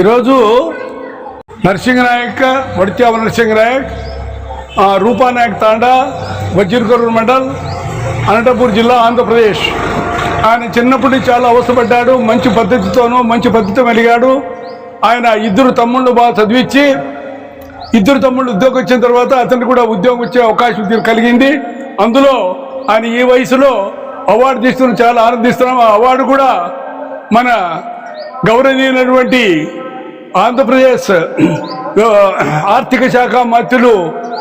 ఈరోజు నరసింహనాయక్ వడిత్యావ నరసింహనాయక్ రూపానాయక్ తాండా వజ్రకరూరు మండల్ అనంతపూర్ జిల్లా ఆంధ్రప్రదేశ్. ఆయన చిన్నప్పటి చాలా అవసరపడ్డాడు మంచి పద్ధతితోనూ మంచి పద్ధతి మెలిగాడు. ఆయన ఇద్దరు తమ్ముళ్ళు బాగా చదివించి ఇద్దరు తమ్ముళ్ళు ఉద్యోగం వచ్చిన తర్వాత అతనికి కూడా ఉద్యోగం వచ్చే అవకాశం కలిగింది. అందులో ఆయన ఈ వయసులో అవార్డు తీసుకుని చాలా ఆనందిస్తున్నాం. ఆ అవార్డు కూడా మన గౌరవనీయులైనటువంటి ఆంధ్రప్రదేశ్ ఆర్థిక శాఖ మంత్రులు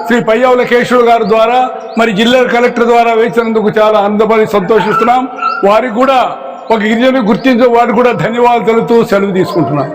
శ్రీ పయ్యావుల కేశవులు గారి ద్వారా మరి జిల్లా కలెక్టర్ ద్వారా వేసినందుకు చాలా అందపడి సంతోషిస్తున్నాం. వారికి కూడా ఒక గిరిజను గుర్తించే వారికి కూడా ధన్యవాదాలు తెలుపుతూ సెలవు తీసుకుంటున్నాం.